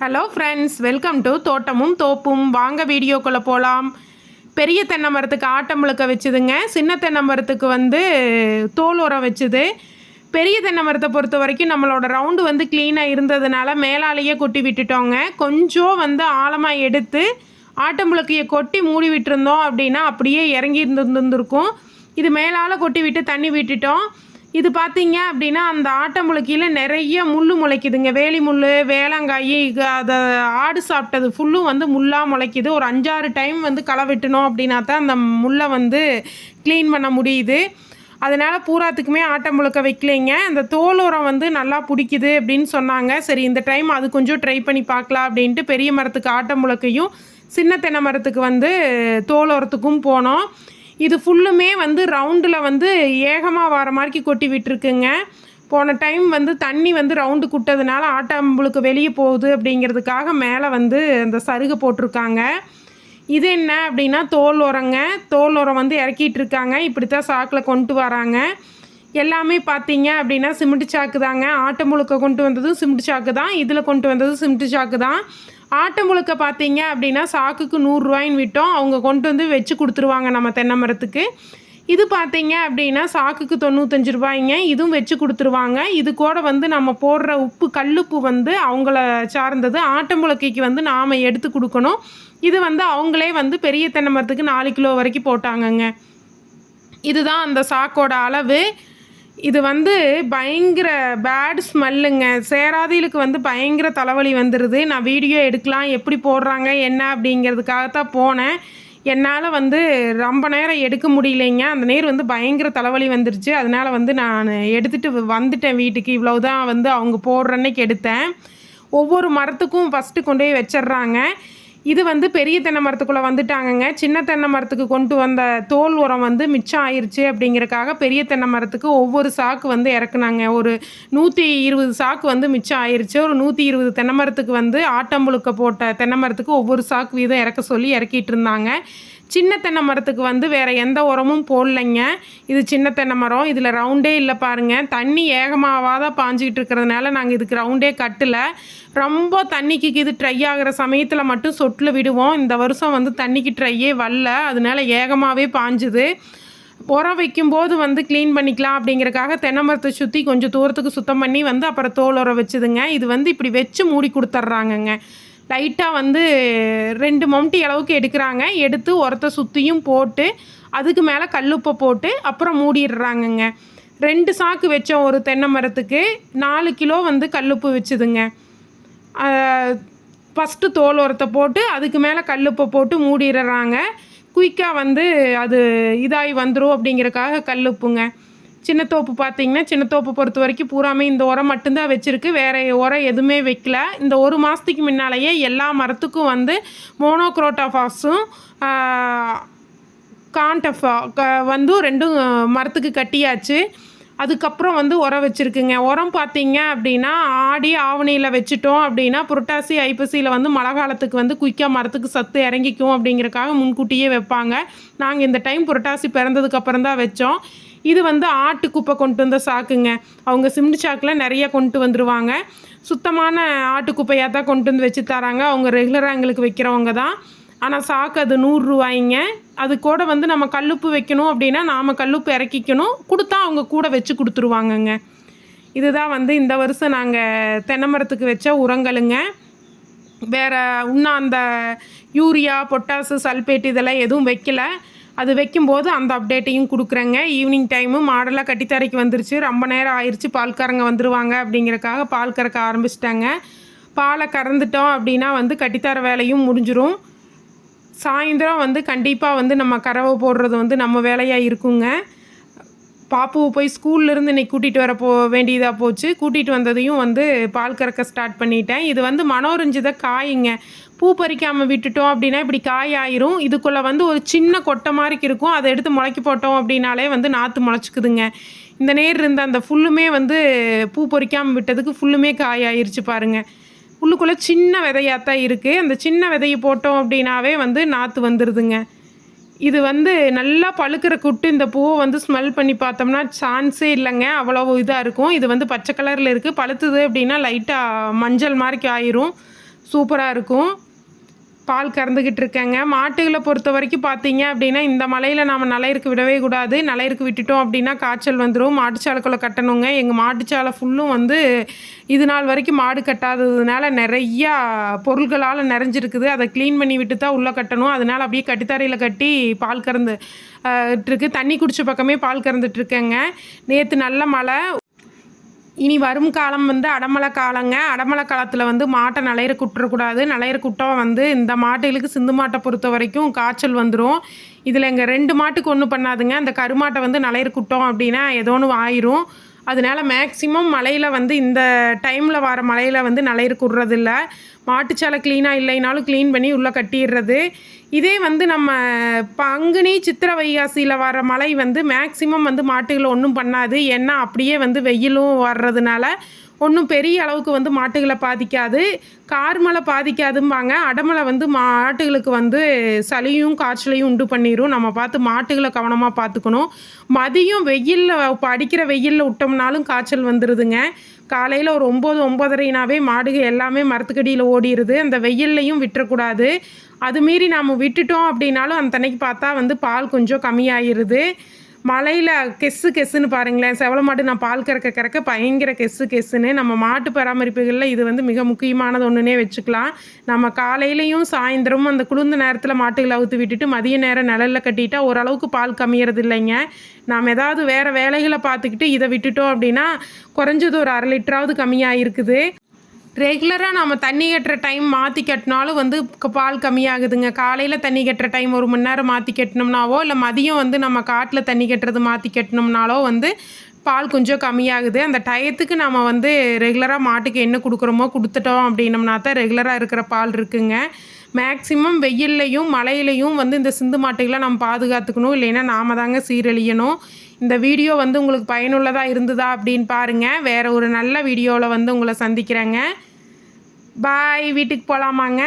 Hello friends welcome to தோட்டமும் தோப்பும் வாங்க வீடியோக்குள்ளே போகலாம் பெரிய தென்னை மரத்துக்கு ஆட்டம் முழுக்க வச்சுதுங்க. சின்ன தென்னை மரத்துக்கு வந்து தோல் உரம் வச்சுது. பெரிய தென்னை மரத்தை பொறுத்த வரைக்கும் நம்மளோட ரவுண்டு வந்து க்ளீனாக இருந்ததுனால மேலாலேயே கொட்டி விட்டுட்டோங்க. கொஞ்சம் வந்து ஆழமாக எடுத்து ஆட்டம்புழுக்கையை கொட்டி மூடி விட்டுருந்தோம் அப்படின்னா அப்படியே இறங்கி இருந்துருந்துருக்கும். இது மேலால் கொட்டி விட்டு தண்ணி விட்டுட்டோம். இது பார்த்தீங்க அப்படின்னா அந்த ஆட்டம்புழுக்கியில் நிறைய முள் முளைக்குதுங்க. வேலி முள் வேளாங்காய் அதை ஆடு சாப்பிட்டது ஃபுல்லும் வந்து முள்ளாக முளைக்குது. ஒரு அஞ்சாறு டைம் வந்து களை வெட்டணும் அப்படின்னா தான் அந்த முள்ளை வந்து க்ளீன் பண்ண முடியுது. அதனால் பூராத்துக்குமே ஆட்டம் முழுக்க வைக்கலைங்க. அந்த தோல் உரம் வந்து நல்லா பிடிக்குது அப்படின்னு சொன்னாங்க. சரி இந்த டைம் அது கொஞ்சம் ட்ரை பண்ணி பார்க்கலாம் அப்படின்ட்டு பெரிய மரத்துக்கு ஆட்டம் முழுக்கையும் சின்ன தென்னை மரத்துக்கு வந்து தோல் உரத்துக்கும் போனோம். இது ஃபுல்லுமே வந்து ரவுண்டில் வந்து ஏகமாக வர மாதிரி கொட்டி விட்டுருக்குங்க. போன டைம் வந்து தண்ணி வந்து ரவுண்டு குட்டதுனால ஆட்டம்புளுக்கு வெளியே போகுது அப்படிங்கிறதுக்காக மேலே வந்து அந்த சருகு போட்டிருக்காங்க. இது என்ன அப்படின்னா தோல் உரங்க. தோல் உரம் வந்து இறக்கிட்டு இருக்காங்க. இப்படி தான் சாக்கில் கொண்டு வராங்க. எல்லாமே பார்த்தீங்க அப்படின்னா சிமெண்ட் சாக்கு தாங்க. ஆட்டு முழுக்க கொண்டு வந்ததும் சிமெண்ட் சாக்கு தான். இதில் கொண்டு வந்ததும் சிமெண்ட் சாக்கு தான். ஆட்டு முழுக்க பார்த்தீங்க அப்படின்னா சாக்குக்கு நூறுரூவாயின்னு விட்டோம். அவங்க கொண்டு வந்து வச்சு கொடுத்துருவாங்க நம்ம தென்னை மரத்துக்கு இது பார்த்தீங்க அப்படின்னா சாக்குக்கு தொண்ணூத்தஞ்சு ரூபாய்ங்க. இதுவும் வச்சு கொடுத்துருவாங்க. இது கூட வந்து நம்ம போடுற உப்பு கல்லுப்பு வந்து அவங்கள சார்ந்தது. ஆட்டம்புழக்கைக்கு வந்து நாம் எடுத்து கொடுக்கணும். இது வந்து அவங்களே வந்து பெரிய தென்னை மரத்துக்கு நாலு கிலோ வரைக்கும் போட்டாங்கங்க. இதுதான் அந்த சாக்கோட அளவு. இது வந்து பயங்கர பேட் ஸ்மெல்லுங்க சேராதிகளுக்கு வந்து பயங்கர தலைவலி வந்துடுது நான் வீடியோ எடுக்கலாம் எப்படி போடுறாங்க என்ன அப்படிங்கிறதுக்காக தான் போனேன். என்னால் வந்து ரொம்ப நேரம் எடுக்க முடியலைங்க. அந்த நேர் வந்து பயங்கர தலைவலி வந்துருச்சு. அதனால் வந்து நான் எடுத்துகிட்டு வந்துட்டேன் வீட்டுக்கு. இவ்வளோ தான் வந்து அவங்க போடுற அன்னைக்கு எடுத்தேன். ஒவ்வொரு மரத்துக்கும் ஃபஸ்ட்டு கொண்டு போய் வச்சிடுறாங்க. இது வந்து பெரிய தென்னை மரத்துக்குள்ளே வந்துட்டாங்கங்க. சின்ன தென்னை மரத்துக்கு கொண்டு வந்த தோல் உரம் வந்து மிச்சம் ஆயிருச்சு அப்படிங்கிறக்காக பெரிய தென்னை மரத்துக்கு ஒவ்வொரு சாக்கு வந்து இறக்குனாங்க. ஒரு நூற்றி இருபது சாக்கு வந்து மிச்சம் ஆயிருச்சு. ஒரு நூற்றி இருபது தென்னை மரத்துக்கு வந்து ஆட்டம்புழுக்க போட்ட தென்னை மரத்துக்கு ஒவ்வொரு சாக்கு வீதம் இறக்க சொல்லி இறக்கிட்டு இருந்தாங்க. சின்ன தென்னை மரத்துக்கு வந்து வேறு எந்த உரமும் போடலைங்க. இது சின்ன தென்னை மரம். இதில் ரவுண்டே இல்லை பாருங்கள் தண்ணி ஏகமாவாக தான் பாஞ்சிக்கிட்டு இருக்கிறதுனால நாங்கள் இதுக்கு ரவுண்டே கட்டலை. ரொம்ப தண்ணிக்கு இது ட்ரை ஆகிற சமயத்தில் மட்டும் சொட்டில் விடுவோம். இந்த வருஷம் வந்து தண்ணிக்கு ட்ரையே வரல. அதனால ஏகமாகவே பாஞ்சுது. உரம் வைக்கும்போது வந்து க்ளீன் பண்ணிக்கலாம் அப்படிங்கிறக்காக தென்னை மரத்தை சுற்றி கொஞ்சம் தூரத்துக்கு சுத்தம் பண்ணி வந்து அப்புறம் தோல் உரம் வச்சுதுங்க. இது வந்து இப்படி வச்சு மூடி கொடுத்துட்றாங்கங்க லைட்டாக வந்து ரெண்டு மம்டி அளவுக்கு எடுக்கிறாங்க. எடுத்து உரத்தை சுற்றியும் போட்டு அதுக்கு மேலே கல்லுப்பை போட்டு அப்புறம் மூடிடுறாங்கங்க. ரெண்டு சாக்கு வச்சோம் ஒரு தென்னை மரத்துக்கு. நாலு கிலோ வந்து கல்லுப்பு வச்சுதுங்க. ஃபஸ்ட்டு தோல் உரத்தை போட்டு அதுக்கு மேலே கல்லுப்பை போட்டு மூடிடுறாங்க. குயிக்காக வந்து அது இதாகி வந்துடும் அப்படிங்கிறக்காக கல்லுப்புங்க. சின்ன தோப்பு பார்த்தீங்கன்னா சின்ன தோப்பு பொறுத்த வரைக்கும் பூராமே இந்த உரம் மட்டும்தான் வச்சுருக்கு. வேறு உரம் எதுவுமே வைக்கல. இந்த ஒரு மாதத்துக்கு முன்னாலேயே எல்லா மரத்துக்கும் வந்து மோனோக்ரோட்டாஃபாஸும் கான்டஃபா வந்து ரெண்டும் மரத்துக்கு கட்டியாச்சு. அதுக்கப்புறம் வந்து உரம் வச்சுருக்குங்க. உரம் பார்த்தீங்க அப்படின்னா ஆடி ஆவணியில் வச்சுட்டோம் அப்படின்னா புரட்டாசி ஐப்பசியில் வந்து மழை காலத்துக்கு வந்து குயிக்காக மரத்துக்கு சத்து இறங்கிக்கும் அப்படிங்கிறக்காக முன்கூட்டியே வைப்பாங்க. நாங்கள் இந்த டைம் புரட்டாசி பிறந்ததுக்கப்புறம் தான் வச்சோம். இது வந்து ஆட்டு குப்பை கொண்டு வந்த சாக்குங்க. அவங்க சிமெண்ட் சாக்கில் நிறைய கொண்டு வந்துடுவாங்க சுத்தமான ஆட்டு குப்பையாக தான் கொண்டு வந்து வச்சு தராங்க. அவங்க ரெகுலராக எங்களுக்கு வைக்கிறவங்க தான். ஆனால் சாக்கு அது நூறுரூவாய்ங்க அது கூட வந்து நம்ம கல்லுப்பு வைக்கணும் அப்படின்னா நாம் கல்லுப்பு இறக்கிக்கணும். கொடுத்தா அவங்க கூட வச்சு கொடுத்துருவாங்கங்க. இதுதான் வந்து இந்த வருஷம் நாங்கள் தென்னை மரத்துக்கு வச்ச உரங்களுங்க. வேறு இன்னும் அந்த யூரியா பொட்டாசு சல்பேட் இதெல்லாம் எதுவும் வைக்கல. அது வைக்கும்போது அந்த அப்டேட்டையும் கொடுக்குறேங்க. ஈவினிங் டைமு மாடலாக கட்டித்தரைக்கு வந்துருச்சு. ரொம்ப நேரம் ஆயிடுச்சு பால்காரங்க வந்துருவாங்க அப்படிங்கிறக்காக பால் கறக்க ஆரம்பிச்சிட்டாங்க. பாலை கறந்துட்டோம் அப்படின்னா வந்து கட்டித்தர வேலையும் முடிஞ்சிடும் சாயந்தரம் வந்து கண்டிப்பாக வந்து நம்ம கறவை போடுறது வந்து நம்ம வேலையாக இருக்குங்க. பாப்புவை போய் ஸ்கூல்லேருந்து இன்னைக்கு கூட்டிகிட்டு வர போ வேண்டியதாக போச்சு. கூட்டிகிட்டு வந்ததையும் வந்து பால் கறக்க ஸ்டார்ட் பண்ணிட்டேன். இது வந்து மனோரஞ்சித காய்ங்க. பூ பறிக்காமல் விட்டுட்டோம் அப்படின்னா இப்படி காய் ஆயிரும். இதுக்குள்ளே வந்து ஒரு சின்ன கொட்டை மாதிரி இருக்கும். அதை எடுத்து முளைக்கி போட்டோம் அப்படின்னாலே வந்து நாற்று முளைச்சிக்குதுங்க. இந்த நேர் இருந்த அந்த ஃபுல்லுமே வந்து பூ பொறிக்காமல் விட்டதுக்கு ஃபுல்லுமே காய் ஆயிருச்சு பாருங்கள் உள்ளுக்குள்ளே சின்ன விதையாக தான் இருக்குது அந்த சின்ன விதையை போட்டோம் அப்படின்னாவே வந்து நாற்று வந்துடுதுங்க இது வந்து நல்லா பழுக்கிற குட்டு இந்த பூவை வந்து ஸ்மெல் பண்ணி பார்த்தோம்னா சான்ஸே இல்லைங்க. அவ்வளோ இதாக இருக்கும். இது வந்து பச்சை கலரில் இருக்குது பழுத்துது அப்படின்னா லைட்டாக மஞ்சள் மாதிரி ஆயிரும். சூப்பராக இருக்கும். பால் கறந்துக்கிட்டு இருக்கேங்க. மாட்டுகளை பொறுத்த வரைக்கும் பார்த்தீங்க அப்படின்னா இந்த மலையில் நாம் நலையிற்கு விடவே கூடாது. நலையிற்கு விட்டுட்டோம் அப்படின்னா காய்ச்சல் வந்துடும் மாட்டுச்சாலைக்குள்ளே கட்டணுங்க. எங்கள் மாட்டுச்சாலை ஃபுல்லும் வந்து இது நாள் வரைக்கும் மாடு கட்டாததுனால நிறையா பொருள்களால் நிறைஞ்சிருக்குது. அதை க்ளீன் பண்ணி விட்டு தான் உள்ளே கட்டணும். அதனால் அப்படியே கட்டித்தரையில் கட்டி பால் கறந்து இருக்கு. தண்ணி குடிச்ச பக்கமே பால் கறந்துட்டு இருக்கேங்க. நேற்று நல்ல மழை. இனி வரும் காலம் வந்து அடமலை காலங்க. அடமலை காலத்தில் வந்து மாட்டை நலையிற குட்டுறக்கூடாது நலையிற குட்டம் வந்து இந்த மாட்டுகளுக்கு சிந்து மாட்டை பொறுத்த வரைக்கும் காய்ச்சல் வந்துடும் இதில் எங்கள் ரெண்டு மாட்டுக்கு ஒன்றும் பண்ணாதுங்க. அந்த கருமாட்டை வந்து நலையிற குட்டம் அப்படின்னா ஏதோ ஒன்று ஆயிரும். அதனால மேக்ஸிமம் மழையில் வந்து இந்த டைமில் வர மழையில் வந்து நலையிற குடுறதில்ல. மாட்டுச்சாலை க்ளீனாக இல்லைனாலும் க்ளீன் பண்ணி உள்ளே கட்டிடுறது. இதே வந்து நம்ம பங்குனி சித்திர வைகாசியில் வர மழை வந்து மேக்சிமம் வந்து மாட்டுகளை ஒன்றும் பண்ணாது. ஏன்னா அப்படியே வந்து வெயிலும் வர்றதுனால ஒன்றும் பெரிய அளவுக்கு வந்து மாட்டுகளை பாதிக்காது. கார்மலை பாதிக்காதும்பாங்க. அடமலை வந்து மாட்டுகளுக்கு வந்து சளியும் காய்ச்சலையும் உண்டு பண்ணிடும் நம்ம பார்த்து மாட்டுகளை கவனமாக பார்த்துக்கணும். மதியம் வெயிலில் இப்போ அடிக்கிற வெயிலில் விட்டோம்னாலும் காய்ச்சல் வந்துடுதுங்க காலையில் ஒரு ஒம்பது ஒம்பதரைனாவே மாடுகள் எல்லாமே மரத்துக்கடியில் ஓடிடுது அந்த வெயில்லையும் விட்டுறக்கூடாது. அது மீறி நாம் விட்டுட்டோம் அப்படின்னாலும் அந்த அன்னைக்கு பார்த்தா வந்து பால் கொஞ்சம் கம்மியாயிருது. மழையில் கெஸ்ஸு கெஸ்ஸுன்னு பாருங்களேன். செவல மாட்டு நான் பால் கறக்க கறக்க பயங்கர கெஸ்ஸு கெஸ்ஸுன்னு நம்ம மாட்டு பராமரிப்புகளில் இது வந்து மிக முக்கியமானது ஒன்றுனே வச்சுக்கலாம். நம்ம காலையிலையும் சாயந்தரமும் அந்த குளிர்ந்த நேரத்தில் மாட்டுகளை அவுத்து விட்டுட்டு மதிய நேரம் நிழலில் கட்டிட்டா ஓரளவுக்கு பால் கம்மியறது இல்லைங்க. நாம் ஏதாவது வேறு வேலைகளை பார்த்துக்கிட்டு இதை விட்டுட்டோம் அப்படின்னா குறைஞ்சது ஒரு அரை லிட்டராவது கம்மியாக இருக்குது ரெகுலராக நாம் தண்ணி கட்டுற டைம் மாற்றி கட்டினாலும் வந்து பால் கம்மியாகுதுங்க. காலையில் தண்ணி கட்டுற டைம் ஒரு மணி நேரம் மாற்றி கட்டினோம்னாவோ இல்லை மதியம் வந்து நம்ம காட்டில் தண்ணி கட்டுறது மாற்றி கட்டினோம்னாலோ வந்து பால் கொஞ்சம் கம்மியாகுது. அந்த டயத்துக்கு நம்ம வந்து ரெகுலராக மாட்டுக்கு என்ன கொடுக்குறோமோ கொடுத்துட்டோம் அப்படின்னம்னா தான் ரெகுலராக இருக்கிற பால் இருக்குங்க. மேக்சிமம் வெயில்லையும் மழையிலையும் வந்து இந்த சிந்து மாட்டுகளை நம்ம பாதுகாத்துக்கணும். இல்லைன்னா நாம தாங்க சீரழியணும். இந்த வீடியோ வந்து உங்களுக்கு பயனுள்ளதாக இருந்ததா அப்படின்னு பாருங்கள் வேறு ஒரு நல்ல வீடியோவில் வந்து உங்களை சந்திக்கிறேங்க. பாய் வீட்டுக்கு போகலாமாங்க